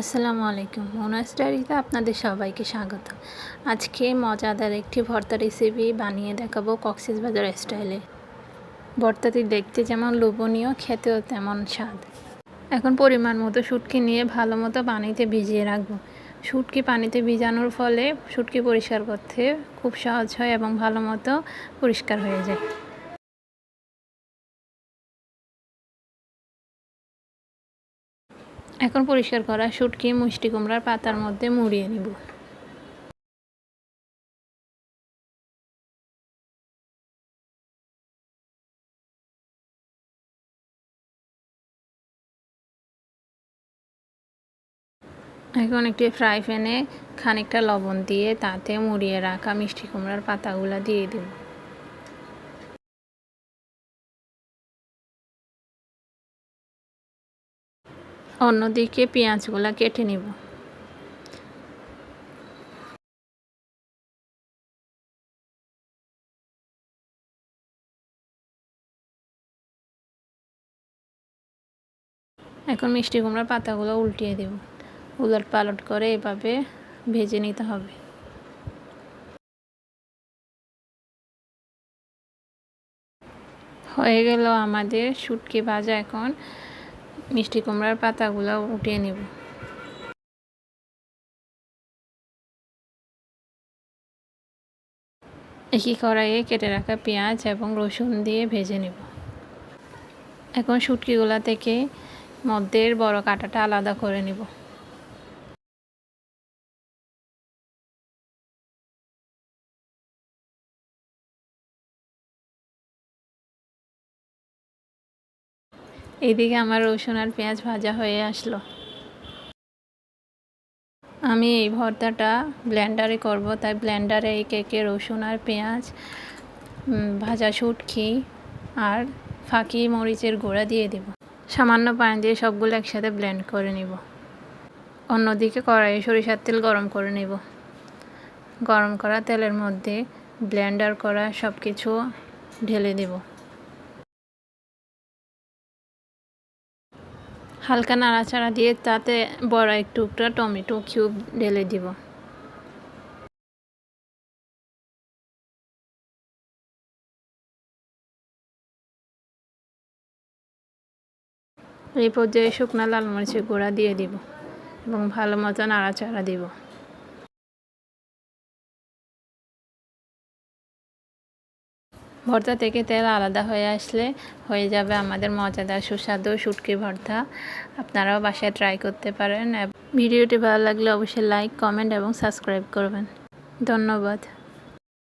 আসসালামু আলাইকুম। মোনাস ডায়েরিতে আপনাদের সবাইকে স্বাগত। আজকে মজাদার একটি ভর্তা রেসিপি বানিয়ে দেখাবো কক্সেস বাজার স্টাইলে ভর্তাটি দেখতে যেমন লোভনীয়, খেতেও তেমন স্বাদ। এখন পরিমাণ মতো শুটকি নিয়ে ভালো মতো পানিতে ভিজিয়ে রাখব। শুটকি পানিতে ভিজানোর ফলে শুটকি পরিষ্কার করতে খুব সহজ হয় এবং ভালো মতো পরিষ্কার হয়ে যায়। এখন পরিষ্কার করা শুটকি, মুষ্টি কুমড়ার পাতার মধ্যে মুড়িয়ে নিব। এখন একটি ফ্রাই প্যানে খানিকটা লবণ দিয়ে তাতে মুড়িয়ে রাখা মিষ্টি কুমড়ার পাতাগুলো দিয়ে দেব। অন্যদিকে পেঁয়াজগুলো কেটে নিব। এখন মিষ্টি কুমড়ার পাতাগুলো উল্টিয়ে দেব। উলট পালট করে এভাবে ভেজে নিতে হবে। হয়ে গেল আমাদের শুটকি ভাজা এখন। মিষ্টি কুমড়ার পাতাগুলো উঠিয়ে নেব। একই কড়াইয়ে কেটে রাখা পেঁয়াজ এবং রসুন দিয়ে ভেজে নেব। এখন শুটকিগুলা থেকে মধ্যের বড় কাঁটাটা আলাদা করে নেব। এইদিকে আমার রসুন আর পেঁয়াজ ভাজা হয়ে আসলো। আমি এই ভর্তাটা ব্লেন্ডারে করব, তাই ব্লেন্ডারে এই কেকে রসুন আর পেঁয়াজ ভাজা শুটকি আর ফাঁকি মরিচের গুঁড়া দিয়ে দেব। সামান্য পানি দিয়ে সবগুলো একসাথে ব্লেন্ড করে নিব। অন্যদিকে কড়াইয়ে সরিষার তেল গরম করে নেব। গরম করা তেলের মধ্যে ব্লেন্ডার করা সব কিছু ঢেলে দেব। হালকা নাড়াচাড়া দিয়ে তাতে বড় এক টুকরা টমেটো কিউব ঢেলে দিব। এই পর্যায়ে শুকনা লাল মরিচের গুঁড়া দিয়ে দিব এবং ভালো মতো নাড়াচাড়া দিব। ভর্তা থেকে তেল আলাদা হয়ে আসলে হয়ে যাবে আমাদের মজাদার সুস্বাদু শুটকি ভর্তা। আপনারাও বাসায় ট্রাই করতে পারেন। ভিডিওটি ভালো লাগলে অবশ্যই লাইক কমেন্ট এবং সাবস্ক্রাইব করবেন। ধন্যবাদ।